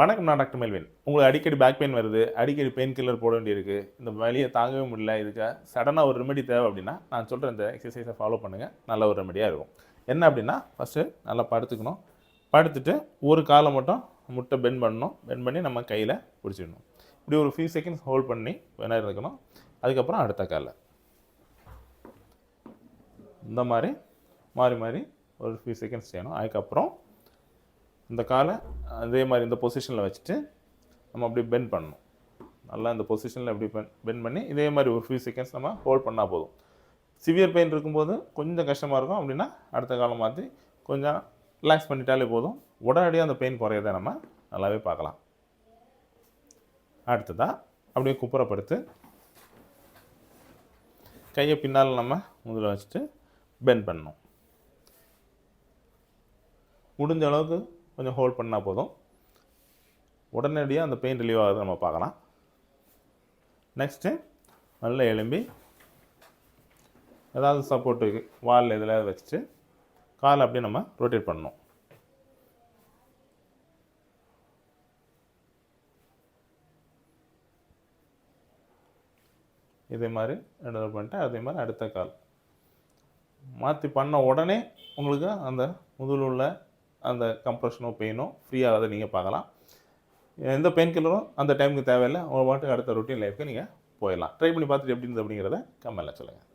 வணக்கம் நான் doctor Melvin. உங்களுக்கு அடிக்கடி பேக் பெயின் வருது அடிக்கடி பெயின் கில்லர் போட வேண்டியிருக்கு இந்த வலியை தாங்கவே முடியல இதுக்கு சடனாக ஒரு ரெமெடி தேவை அப்படின்னா நான் சொல்கிற இந்த எக்ஸசைஸை ஃபாலோ பண்ணுங்கள் நல்ல ஒரு ரெமெடியாக இருக்கும். என்ன அப்படின்னா ஃபஸ்ட்டு நல்லா படுத்துக்கணும். படுத்துட்டு ஒரு காலை மட்டும் முட்டை பெண்ட் பண்ணணும். பெண்ட் பண்ணி நம்ம கையில் பிடிச்சிடணும். இப்படி ஒரு ஃபியூ செகண்ட்ஸ் ஹோல்ட் பண்ணி வேணா இருக்கணும். அதுக்கப்புறம் அடுத்த காலில். இந்த மாதிரி மாறி மாறி ஒரு ஃபியூ செகண்ட்ஸ் செய்யணும். அதுக்கப்புறம் இந்த காலை அதே மாதிரி இந்த பொசிஷனில் வச்சுட்டு நம்ம அப்படியே பெண்ட் பண்ணணும். நல்லா இந்த பொசிஷனில் இப்படி பென் பெண்ட் பண்ணி இதே மாதிரி ஒரு ஃபியூ செகண்ட்ஸ் நம்ம ஹோல்ட் பண்ணால் போதும். சிவியர் பெயின் இருக்கும்போது கொஞ்சம் கஷ்டமாக இருக்கும். அப்படின்னா அடுத்த காலம் மாற்றி கொஞ்சம் ரிலாக்ஸ் பண்ணிட்டாலே போதும். உடனடியாக அந்த பெயின் குறையதை நம்ம நல்லாவே பார்க்கலாம். அடுத்ததாக அப்படியே குப்புறப்படுத்து கையை பின்னால் நம்ம முதல்ல வச்சுட்டு பெண்ட் பண்ணணும். முடிஞ்ச அளவுக்கு கொஞ்சம் ஹோல்ட் பண்ணால் போதும். உடனடியாக அந்த பெயின் ரிலீவ் ஆகுது நம்ம பார்க்கலாம். நெக்ஸ்ட்டு நல்லா எலும்பி ஏதாவது சப்போர்ட்டுக்கு வால் இதில் வச்சுட்டு காலை அப்படியே நம்ம ரொட்டேட் பண்ணணும். இதே மாதிரி ரெண்டு பண்ணிட்டு அதே மாதிரி அடுத்த கால். மாற்றி பண்ண உடனே உங்களுக்கு அந்த முதுகில் உள்ள அந்த கம்ப்ரெஷனோ பெயினோ ஃப்ரீயாகிறத நீங்கள் பார்க்கலாம். எந்த பெயின் கில்லரும் அந்த டைமுக்கு தேவையில்லை. உங்கள் பாட்டுக்கு அடுத்த ரொட்டீன் லைஃப்க்கு நீங்கள் போயிடலாம். ட்ரை பண்ணி பார்த்துட்டு எப்படி இருந்தது அப்படிங்கிறத கம்மெல்லாம் சொல்லுங்கள்